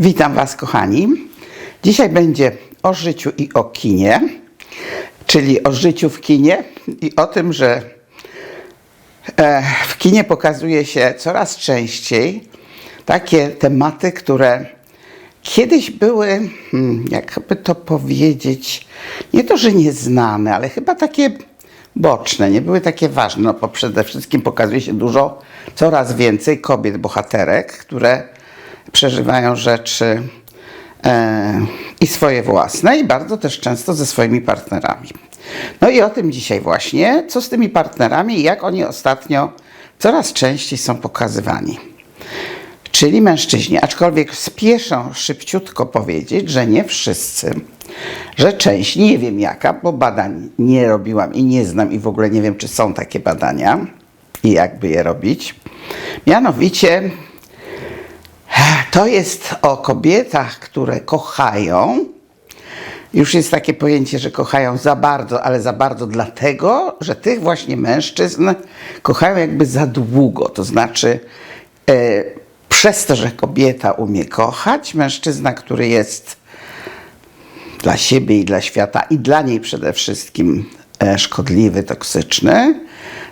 Witam Was, kochani. Dzisiaj będzie o życiu i o kinie, czyli o życiu w kinie i o tym, że e, w kinie pokazuje się coraz częściej takie tematy, które kiedyś były, hmm, jakby to powiedzieć, nie to, że nieznane, ale chyba takie boczne, nie były takie ważne, no bo przede wszystkim pokazuje się dużo, coraz więcej kobiet, bohaterek, które przeżywają rzeczy e, i swoje własne i bardzo też często ze swoimi partnerami. No i o tym dzisiaj właśnie, co z tymi partnerami i jak oni ostatnio coraz częściej są pokazywani. Czyli mężczyźni, aczkolwiek spieszę szybciutko powiedzieć, że nie wszyscy, że część, nie wiem jaka, bo badań nie robiłam i nie znam i w ogóle nie wiem, czy są takie badania i jakby je robić. Mianowicie to jest o kobietach, które kochają. Już jest takie pojęcie, że kochają za bardzo, ale za bardzo dlatego, że tych właśnie mężczyzn kochają jakby za długo. To znaczy, e, przez to, że kobieta umie kochać, mężczyzna, który jest dla siebie i dla świata i dla niej przede wszystkim e, szkodliwy, toksyczny,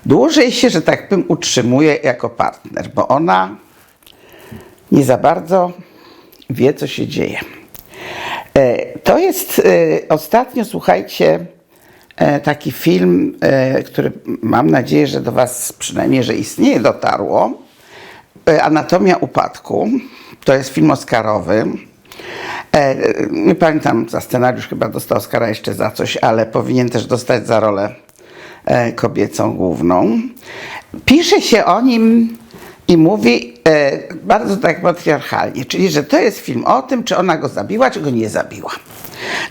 dłużej się, że tak powiem, utrzymuje jako partner, bo ona nie za bardzo wie, co się dzieje. E, To jest e, ostatnio, słuchajcie, e, taki film, który mam nadzieję, że do Was przynajmniej, że istnieje, dotarło. Anatomia upadku. To jest film Oscarowy. Nie pamiętam, za scenariusz chyba dostał Oscara jeszcze za coś, ale powinien też dostać za rolę kobiecą główną. Pisze się o nim i mówi bardzo tak patriarchalnie, czyli że to jest film o tym, czy ona go zabiła, czy go nie zabiła.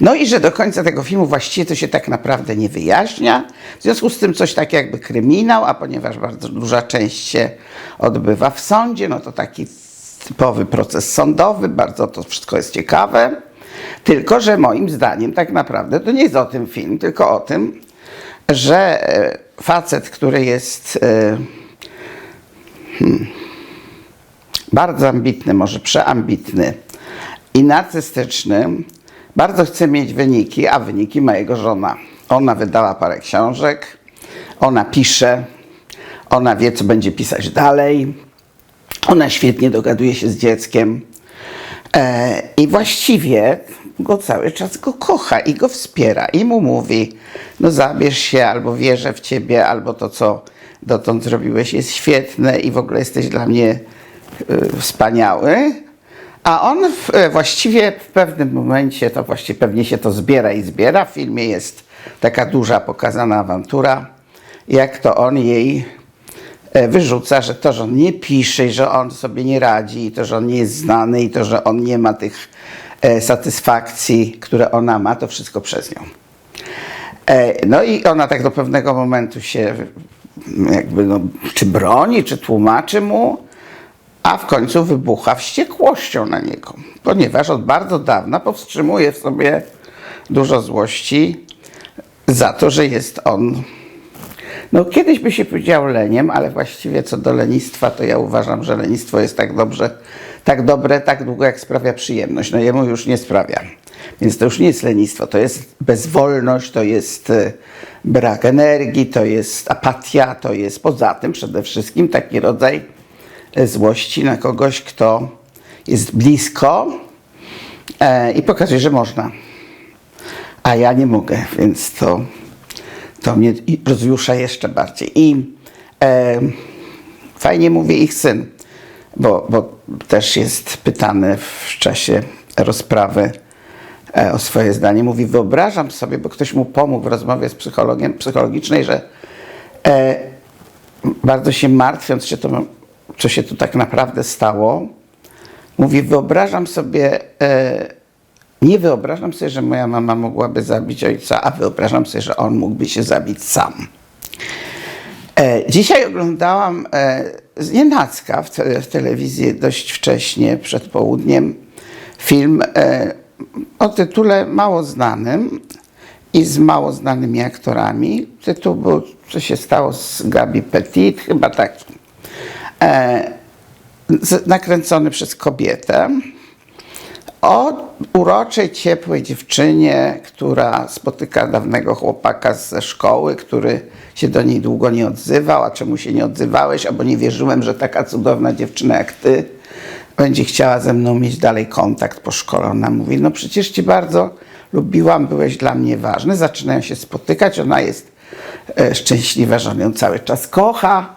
No i że do końca tego filmu właściwie to się tak naprawdę nie wyjaśnia. W związku z tym coś tak jakby kryminał, a ponieważ bardzo duża część się odbywa w sądzie, no to taki typowy proces sądowy, bardzo to wszystko jest ciekawe. Tylko, że moim zdaniem tak naprawdę to nie jest o tym film, tylko o tym, że e, facet, który jest e, bardzo ambitny, może przeambitny i narcystyczny, bardzo chce mieć wyniki, a wyniki ma jego żona. Ona wydała parę książek, ona pisze, ona wie, co będzie pisać dalej, ona świetnie dogaduje się z dzieckiem e, i właściwie go cały czas go kocha i go wspiera i mu mówi, no zabierz się, albo wierzę w ciebie, albo to, co dotąd zrobiłeś jest świetne i w ogóle jesteś dla mnie wspaniały. A on w, e, właściwie w pewnym momencie, to właściwie pewnie się to zbiera i zbiera. W filmie jest taka duża pokazana awantura, jak to on jej e, wyrzuca, że to, że on nie pisze, że on sobie nie radzi, i to, że on nie jest znany, i to, że on nie ma tych e, satysfakcji, które ona ma, to wszystko przez nią. E, No i ona tak do pewnego momentu się jakby, no, czy broni, czy tłumaczy mu, a w końcu wybucha wściekłością na niego, ponieważ od bardzo dawna powstrzymuje w sobie dużo złości za to, że jest on, no kiedyś by się powiedział leniem, ale właściwie co do lenistwa, to ja uważam, że lenistwo jest tak dobrze, tak dobre, tak długo jak sprawia przyjemność. No jemu już nie sprawia. Więc to już nie jest lenistwo, to jest bezwolność, to jest e, brak energii, to jest apatia, to jest poza tym przede wszystkim taki rodzaj złości na kogoś, kto jest blisko e, i pokazuje, że można. A ja nie mogę, więc to, to mnie rozjusza jeszcze bardziej. I e, fajnie mówi ich syn, bo, bo też jest pytany w czasie rozprawy e, o swoje zdanie. Mówi, wyobrażam sobie, bo ktoś mu pomógł w rozmowie z psychologiem psychologicznej, że e, bardzo się martwiąc się to, co się tu tak naprawdę stało, mówi, wyobrażam sobie, e, nie wyobrażam sobie, że moja mama mogłaby zabić ojca, a wyobrażam sobie, że on mógłby się zabić sam. E, Dzisiaj oglądałam e, z nienacka w, te, w telewizji dość wcześnie, przed południem, film e, o tytule mało znanym i z mało znanymi aktorami. Tytuł był Co się stało z Gabi Petit, chyba taki. E, nakręcony przez kobietę. o uroczej, ciepłej dziewczynie, która spotyka dawnego chłopaka ze szkoły, który się do niej długo nie odzywał, a czemu się nie odzywałeś, albo nie wierzyłem, że taka cudowna dziewczyna jak ty będzie chciała ze mną mieć dalej kontakt po szkole. Ona mówi, no przecież cię bardzo lubiłam, byłeś dla mnie ważny. Zaczynają się spotykać, ona jest e, szczęśliwa, że on ją cały czas kocha.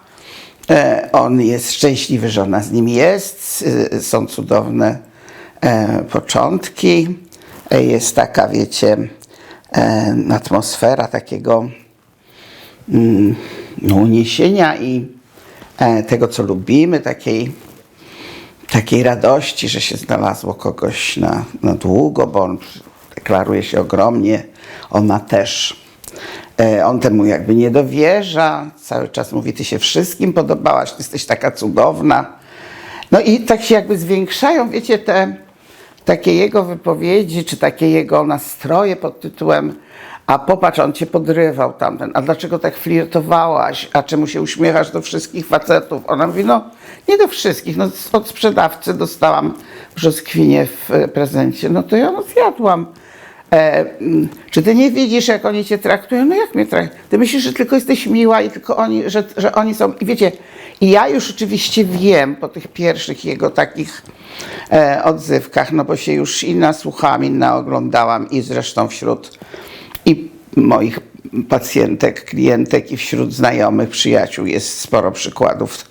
E, on jest szczęśliwy, że ona z nim jest. Są cudowne e, początki. E, Jest taka, wiecie, atmosfera takiego mm, no, uniesienia i tego, co lubimy, takiej, takiej radości, że się znalazło kogoś na, na długo, bo on deklaruje się ogromnie, ona też. E, On temu jakby nie dowierza, cały czas mówi, ty się wszystkim podobałaś, ty jesteś taka cudowna. No i tak się jakby zwiększają, wiecie, te takie jego wypowiedzi, czy takie jego nastroje pod tytułem a popatrz, on cię podrywał tamten, a dlaczego tak flirtowałaś, a czemu się uśmiechasz do wszystkich facetów? Ona mówi, no nie do wszystkich, no od sprzedawcy dostałam brzoskwinię w prezencie, no to ja no zjadłam. E, mm, czy ty nie widzisz, jak oni cię traktują? No jak mnie traktują? Ty myślisz, że tylko jesteś miła i tylko oni, że, że oni są. I wiecie, i ja już oczywiście wiem po tych pierwszych jego takich e, odzywkach, no bo się już i nasłuchałam, i naoglądałam, i zresztą wśród i moich pacjentek, klientek, i wśród znajomych, przyjaciół jest sporo przykładów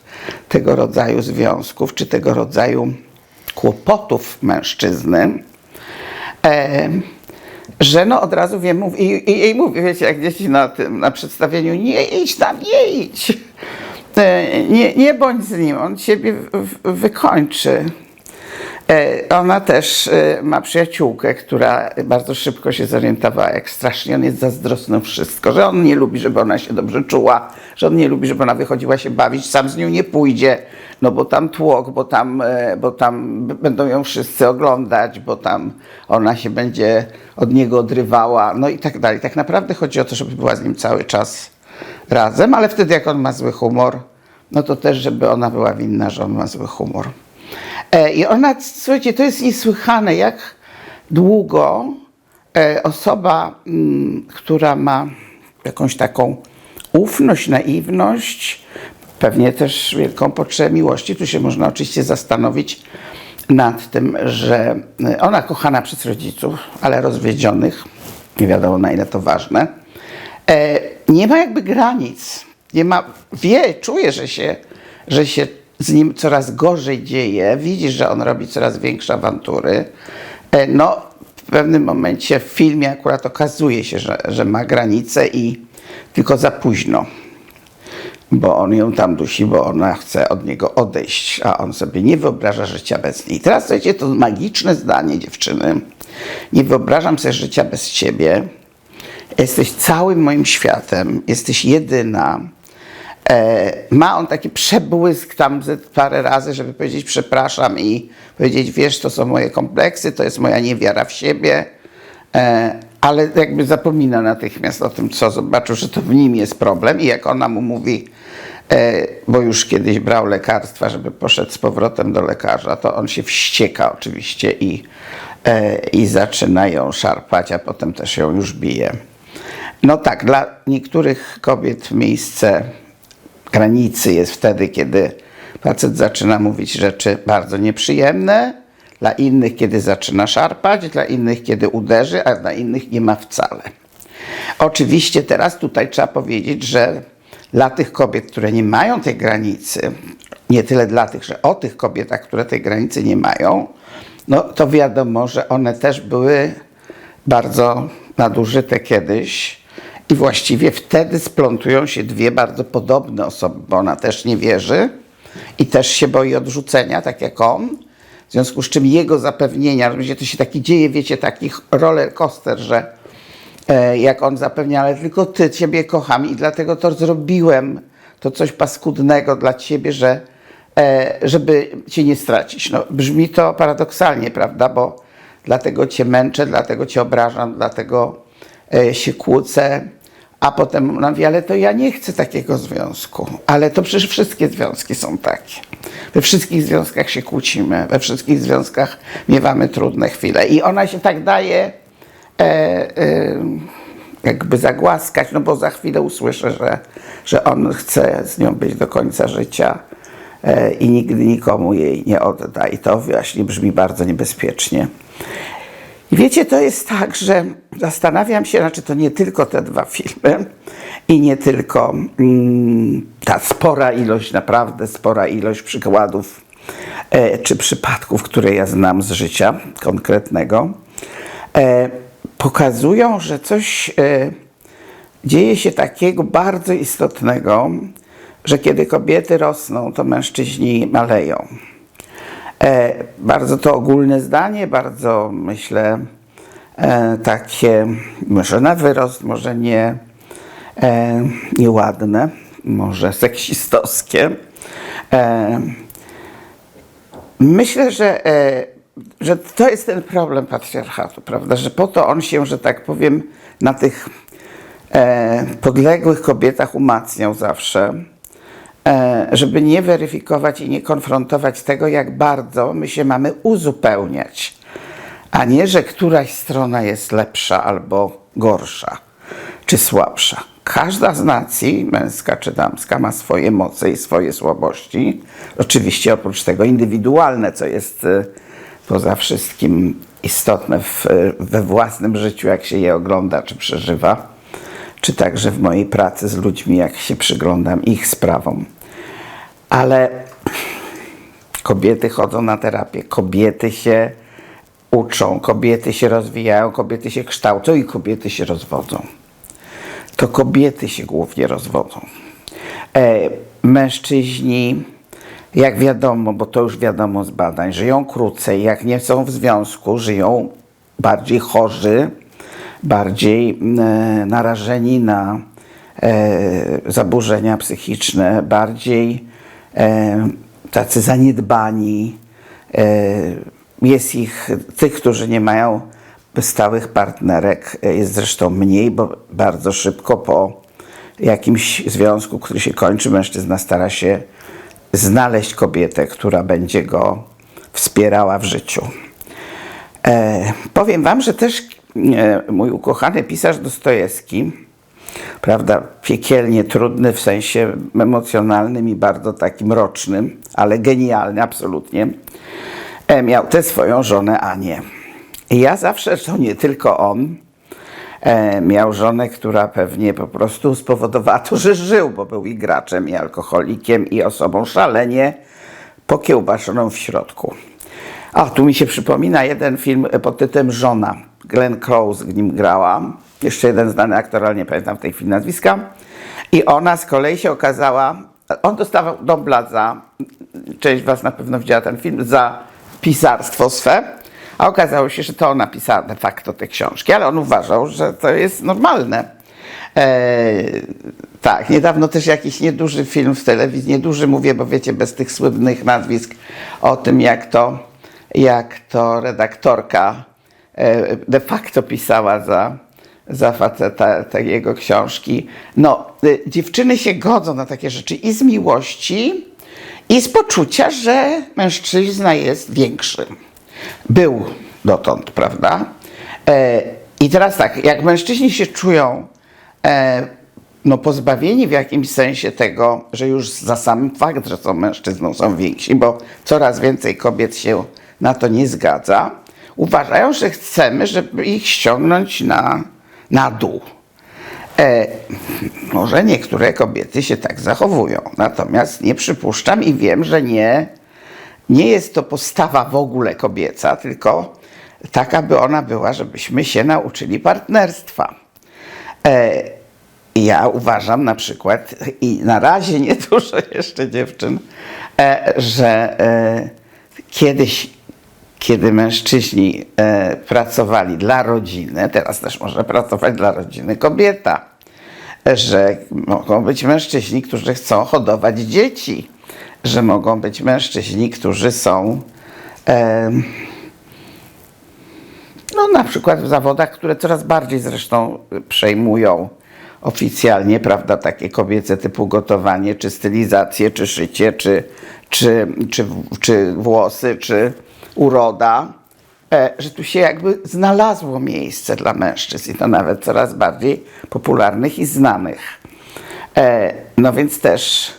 tego rodzaju związków, czy tego rodzaju kłopotów mężczyzny. E, że no od razu wiem, i, i jej mówię, wiecie, jak dzieci na tym, na przedstawieniu, nie idź tam, nie idź. E, Nie, nie bądź z nim, on ciebie wykończy. E, Ona też e, ma przyjaciółkę, która bardzo szybko się zorientowała, jak strasznie on jest zazdrosny wszystko, że on nie lubi, żeby ona się dobrze czuła, że on nie lubi, żeby ona wychodziła się bawić, sam z nią nie pójdzie, no bo tam tłok, bo tam, e, bo tam będą ją wszyscy oglądać, bo tam ona się będzie od niego odrywała, no i tak dalej. Tak naprawdę chodzi o to, żeby była z nim cały czas razem, ale wtedy jak on ma zły humor, no to też, żeby ona była winna, że on ma zły humor. E, I ona, słuchajcie, to jest niesłychane, jak długo e, osoba, mm, która ma jakąś taką ufność, naiwność, pewnie też wielką potrzebę miłości, tu się można oczywiście zastanowić nad tym, że e, ona kochana przez rodziców, ale rozwiedzionych, nie wiadomo na ile to ważne, nie ma jakby granic. Nie ma, wie, czuje, że się, że się z nim coraz gorzej dzieje, widzi, że on robi coraz większe awantury. E, no, w pewnym momencie w filmie akurat okazuje się, że, że ma granice i tylko za późno. Bo on ją tam dusi, bo ona chce od niego odejść, a on sobie nie wyobraża życia bez niej. Teraz słuchajcie, to magiczne zdanie dziewczyny. Nie wyobrażam sobie życia bez ciebie. Jesteś całym moim światem, jesteś jedyna. E, ma on taki przebłysk tam parę razy, żeby powiedzieć przepraszam i powiedzieć, wiesz, to są moje kompleksy, to jest moja niewiara w siebie, e, ale jakby zapomina natychmiast o tym, co zobaczył, że to w nim jest problem i jak ona mu mówi, e, bo już kiedyś brał lekarstwa, żeby poszedł z powrotem do lekarza, to on się wścieka oczywiście i, i zaczyna ją szarpać, a potem też ją już bije. No tak, dla niektórych kobiet miejsce granicy jest wtedy, kiedy facet zaczyna mówić rzeczy bardzo nieprzyjemne, dla innych, kiedy zaczyna szarpać, dla innych, kiedy uderzy, a dla innych nie ma wcale. Oczywiście teraz tutaj trzeba powiedzieć, że dla tych kobiet, które nie mają tej granicy, nie tyle dla tych, że o tych kobietach, które tej granicy nie mają, no to wiadomo, że one też były bardzo nadużyte kiedyś i właściwie wtedy splątują się dwie bardzo podobne osoby, bo ona też nie wierzy i też się boi odrzucenia, tak jak on. W związku z czym jego zapewnienia, rozumiecie, to się taki dzieje, wiecie, taki roller coaster, że e, jak on zapewnia, ale tylko ty, ciebie kocham i dlatego to zrobiłem, to coś paskudnego dla ciebie, że, e, żeby cię nie stracić. No, brzmi to paradoksalnie, prawda, bo dlatego cię męczę, dlatego cię obrażam, dlatego e, się kłócę, A potem mówi, ale to ja nie chcę takiego związku. Ale to przecież wszystkie związki są takie. We wszystkich związkach się kłócimy, we wszystkich związkach miewamy trudne chwile. I ona się tak daje e, e, jakby zagłaskać, no bo za chwilę usłyszę, że, że on chce z nią być do końca życia e, i nigdy nikomu jej nie odda. I to właśnie brzmi bardzo niebezpiecznie. I wiecie, to jest tak, że zastanawiam się, znaczy to nie tylko te dwa filmy i nie tylko mm, ta spora ilość, naprawdę spora ilość przykładów e, czy przypadków, które ja znam z życia konkretnego, e, pokazują, że coś e, dzieje się takiego bardzo istotnego, że kiedy kobiety rosną, to mężczyźni maleją. E, bardzo to ogólne zdanie, bardzo myślę e, takie, może na wyrost, może nie e, nieładne, może seksistowskie. Myślę, że, że to jest ten problem patriarchatu, prawda? Że po to on się, że tak powiem, na tych podległych kobietach umacniał zawsze żeby nie weryfikować i nie konfrontować tego, jak bardzo my się mamy uzupełniać, a nie, że któraś strona jest lepsza albo gorsza, czy słabsza. Każda z nacji, męska czy damska, ma swoje moce i swoje słabości. Oczywiście oprócz tego indywidualne, co jest e, poza wszystkim istotne w, we własnym życiu, jak się je ogląda czy przeżywa czy także w mojej pracy z ludźmi, jak się przyglądam ich sprawom. Ale kobiety chodzą na terapię, kobiety się uczą, kobiety się rozwijają, kobiety się kształcą i kobiety się rozwodzą. To kobiety się głównie rozwodzą. E, mężczyźni, jak wiadomo, bo to już wiadomo z badań, żyją krócej, jak nie są w związku, żyją bardziej chorzy, bardziej e, narażeni na e, zaburzenia psychiczne, bardziej e, tacy zaniedbani. Jest ich, tych, którzy nie mają stałych partnerek, jest zresztą mniej, bo bardzo szybko po jakimś związku, który się kończy, mężczyzna stara się znaleźć kobietę, która będzie go wspierała w życiu. E, powiem Wam, że też mój ukochany pisarz Dostojewski, prawda, piekielnie trudny w sensie emocjonalnym i bardzo takim mrocznym, ale genialny absolutnie, e, miał tę swoją żonę Anię. I ja zawsze, to nie tylko on, e, miał żonę, która pewnie po prostu spowodowała to, że żył, bo był i graczem, i alkoholikiem, i osobą szalenie pokiełbaszoną w środku. A, tu mi się przypomina jeden film pod tytułem Żona. Glenn Close w nim grała. Jeszcze jeden znany aktor, ale nie pamiętam w tej chwili nazwiska. I ona z kolei się okazała, on dostawał Nobla za, część was na pewno widziała ten film, za pisarstwo swe. A okazało się, że to ona pisała de facto te książki, ale on uważał, że to jest normalne. Eee, tak, niedawno też jakiś nieduży film w telewizji, nieduży mówię, bo wiecie, bez tych słynnych nazwisk, o tym jak to, jak to redaktorka de facto pisała za, za faceta te jego książki. No, y, dziewczyny się godzą na takie rzeczy i z miłości, i z poczucia, że mężczyzna jest większy. Był dotąd, prawda? E, I teraz tak, jak mężczyźni się czują e, no, pozbawieni w jakimś sensie tego, że już za sam fakt, że są mężczyzną, są więksi, bo coraz więcej kobiet się na to nie zgadza, uważają, że chcemy, żeby ich ściągnąć na, na dół. E, może niektóre kobiety się tak zachowują, natomiast nie przypuszczam i wiem, że nie, nie jest to postawa w ogóle kobieca, tylko taka, by ona była, żebyśmy się nauczyli partnerstwa. E, ja uważam na przykład, i na razie nie dużo jeszcze dziewczyn, e, że e, kiedyś, kiedy mężczyźni e, pracowali dla rodziny, teraz też może pracować dla rodziny kobieta, że mogą być mężczyźni, którzy chcą hodować dzieci, że mogą być mężczyźni, którzy są e, no na przykład w zawodach, które coraz bardziej zresztą przejmują oficjalnie, prawda, takie kobiece typu gotowanie, czy stylizację, czy szycie, czy, czy, czy, czy włosy, czy uroda, e, że tu się jakby znalazło miejsce dla mężczyzn i to nawet coraz bardziej popularnych i znanych. E, no więc też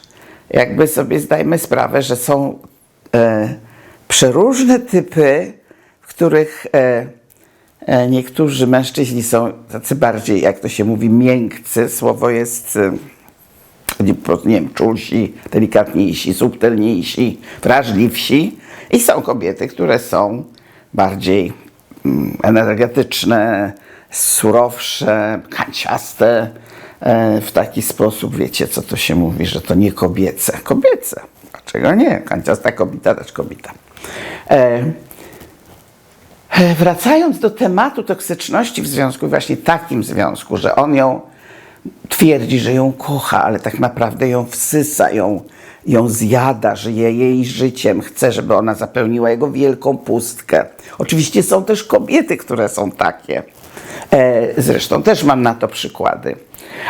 jakby sobie zdajmy sprawę, że są e, przeróżne typy, w których niektórzy mężczyźni są tacy bardziej, jak to się mówi, miękcy. Słowo jest, nie nie wiem, czulsi, delikatniejsi, subtelniejsi, wrażliwsi. I są kobiety, które są bardziej mm, energetyczne, surowsze, kanciaste, e, w taki sposób, wiecie, co to się mówi, że to nie kobiece. Kobiece. Dlaczego nie? Kanciasta kobieta też kobieta. E, e, Wracając do tematu toksyczności w związku, właśnie takim związku, że on ją twierdzi, że ją kocha, ale tak naprawdę ją wsysa, ją, ją zjada, żyje jej życiem, chce, żeby ona zapełniła jego wielką pustkę. Oczywiście są też kobiety, które są takie. E, zresztą też mam na to przykłady.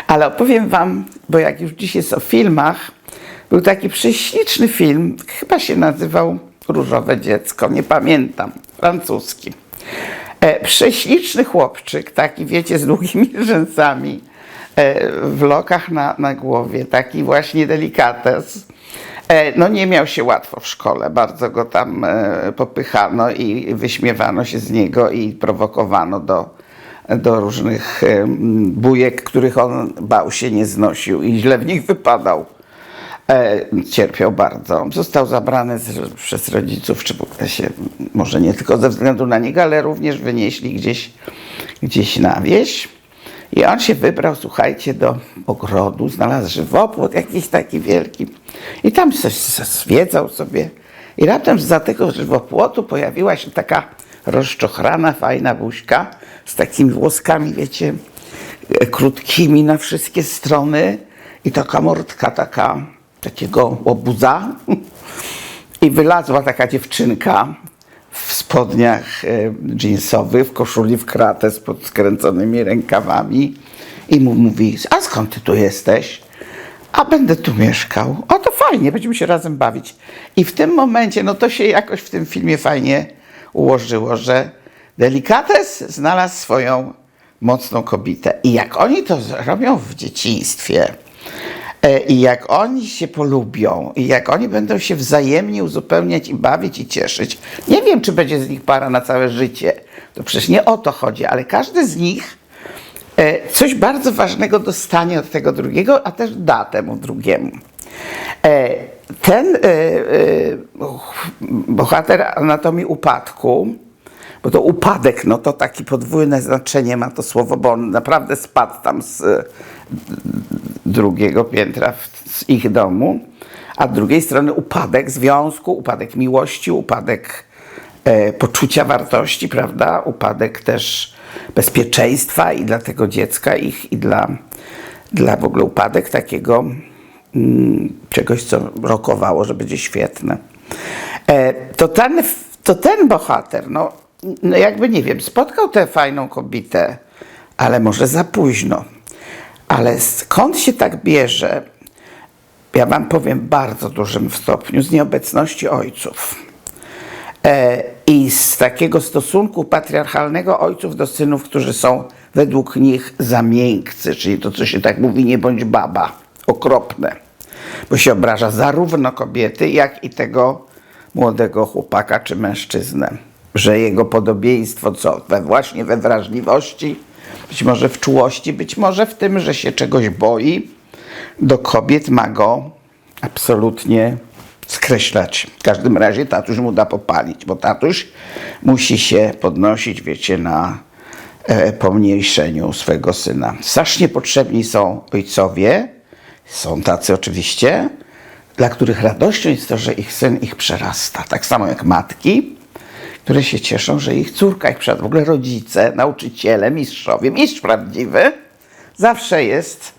Ale opowiem Wam, bo jak już dziś jest o filmach, był taki prześliczny film, chyba się nazywał Różowe Dziecko, nie pamiętam, francuski. E, prześliczny chłopczyk, taki wiecie, z długimi rzęsami, w lokach na, na głowie, taki właśnie delikates. E, no nie miał się łatwo w szkole, bardzo go tam e, popychano i wyśmiewano się z niego i prowokowano do, do różnych e, bujek, których on bał się, nie znosił i źle w nich wypadał. E, cierpiał bardzo. Został zabrany z, przez rodziców, czy się, może nie tylko ze względu na niego, ale również wynieśli gdzieś, gdzieś na wieś. I on się wybrał, słuchajcie, do ogrodu, znalazł żywopłot jakiś taki wielki i tam coś zwiedzał sobie. I raptem za tego żywopłotu pojawiła się taka rozczochrana, fajna buźka z takimi włoskami, wiecie, e, krótkimi na wszystkie strony i taka mordka taka, takiego łobuza. I wylazła taka dziewczynka w spodniach e, jeansowych, w koszuli w kratę z podskręconymi rękawami i mu mówi, a skąd ty tu jesteś? A będę tu mieszkał. O, to fajnie, będziemy się razem bawić. I w tym momencie, no to się jakoś w tym filmie fajnie ułożyło, że delikates znalazł swoją mocną kobietę. I jak oni to robią w dzieciństwie, i jak oni się polubią, i jak oni będą się wzajemnie uzupełniać i bawić i cieszyć, nie wiem, czy będzie z nich para na całe życie. To przecież nie o to chodzi, ale każdy z nich e, coś bardzo ważnego dostanie od tego drugiego, a też da temu drugiemu. E, Ten e, e, bohater anatomii upadku, bo to upadek, no to takie podwójne znaczenie ma to słowo, bo on naprawdę spadł tam z e, drugiego piętra z ich domu, a z drugiej strony upadek związku, upadek miłości, upadek e, poczucia wartości, prawda? Upadek też bezpieczeństwa i dla tego dziecka ich, i dla, dla w ogóle upadek takiego mm, czegoś, co rokowało, że będzie świetne. E, to, ten, to ten bohater, no, no jakby nie wiem, spotkał tę fajną kobietę, ale może za późno. Ale skąd się tak bierze, ja wam powiem w bardzo dużym stopniu, z nieobecności ojców. E, I z takiego stosunku patriarchalnego ojców do synów, którzy są według nich za miękcy, czyli to, co się tak mówi, nie bądź baba, okropne. Bo się obraża zarówno kobiety, jak i tego młodego chłopaka czy mężczyznę. Że jego podobieństwo, co we, właśnie we wrażliwości, być może w czułości, być może w tym, że się czegoś boi, do kobiet ma go absolutnie skreślać. W każdym razie tatuś mu da popalić, bo tatuś musi się podnosić, wiecie, na e, pomniejszeniu swego syna. Strasznie potrzebni są ojcowie, są tacy oczywiście, dla których radością jest to, że ich syn ich przerasta. Tak samo jak matki, które się cieszą, że ich córka, ich przed w ogóle rodzice, nauczyciele, mistrzowie, mistrz prawdziwy, zawsze jest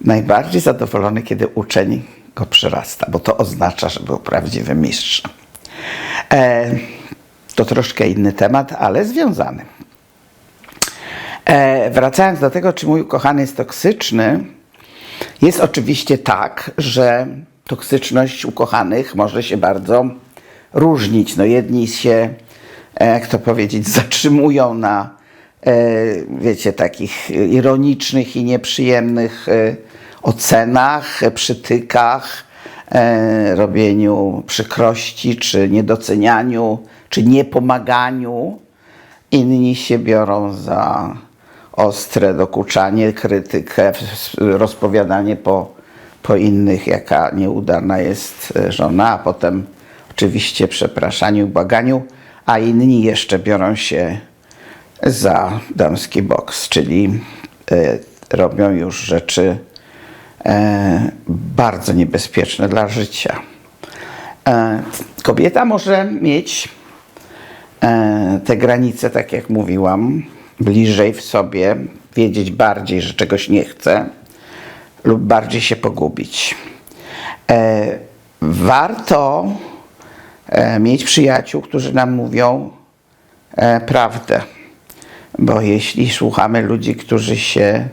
najbardziej zadowolony, kiedy uczeń go przerasta, bo to oznacza, że był prawdziwym mistrzem. E, to troszkę inny temat, ale związany. E, wracając do tego, czy mój ukochany jest toksyczny, jest oczywiście tak, że toksyczność ukochanych może się bardzo różnić. No jedni się, jak to powiedzieć, zatrzymują na, e, wiecie, takich ironicznych i nieprzyjemnych e, ocenach, e, przytykach, e, robieniu przykrości, czy niedocenianiu, czy niepomaganiu. Inni się biorą za ostre dokuczanie, krytykę, rozpowiadanie po, po innych, jaka nieudana jest e, żona, a potem oczywiście przepraszaniu, błaganiu, a inni jeszcze biorą się za damski boks, czyli e, robią już rzeczy e, bardzo niebezpieczne dla życia. E, kobieta może mieć te granice, tak jak mówiłam, bliżej w sobie, wiedzieć bardziej, że czegoś nie chce lub bardziej się pogubić. Warto mieć przyjaciół, którzy nam mówią e, prawdę, bo jeśli słuchamy ludzi, którzy się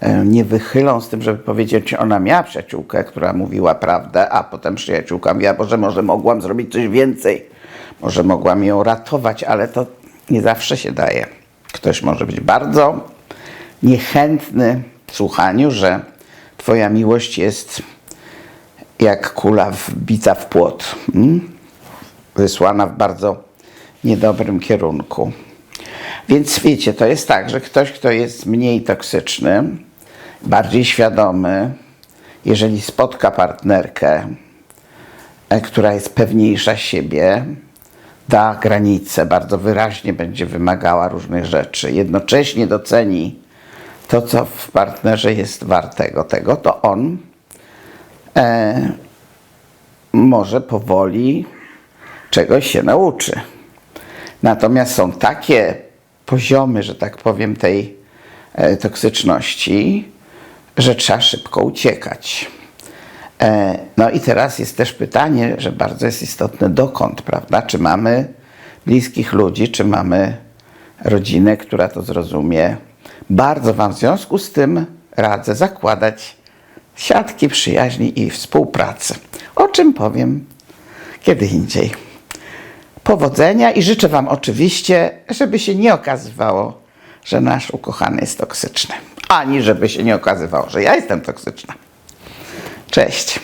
e, nie wychylą z tym, żeby powiedzieć, ona miała przyjaciółkę, która mówiła prawdę, a potem przyjaciółka mówiła, Boże, może mogłam zrobić coś więcej, może mogłam ją ratować, ale to nie zawsze się daje. Ktoś może być bardzo niechętny w słuchaniu, że Twoja miłość jest jak kula wbita w płot, mm? Wysłana w bardzo niedobrym kierunku. Więc wiecie, to jest tak, że ktoś, kto jest mniej toksyczny, bardziej świadomy, jeżeli spotka partnerkę, e, która jest pewniejsza siebie, da granice, bardzo wyraźnie będzie wymagała różnych rzeczy, jednocześnie doceni to, co w partnerze jest wartego tego, to on e, może powoli czegoś się nauczy. Natomiast są takie poziomy, że tak powiem, tej e, toksyczności, że trzeba szybko uciekać. E, No i teraz jest też pytanie, że bardzo jest istotne, dokąd, prawda? Czy mamy bliskich ludzi, czy mamy rodzinę, która to zrozumie. Bardzo Wam w związku z tym radzę zakładać siatki przyjaźni i współpracy, o czym powiem kiedy indziej. Powodzenia i życzę Wam oczywiście, żeby się nie okazywało, że nasz ukochany jest toksyczny, ani żeby się nie okazywało, że ja jestem toksyczna. Cześć.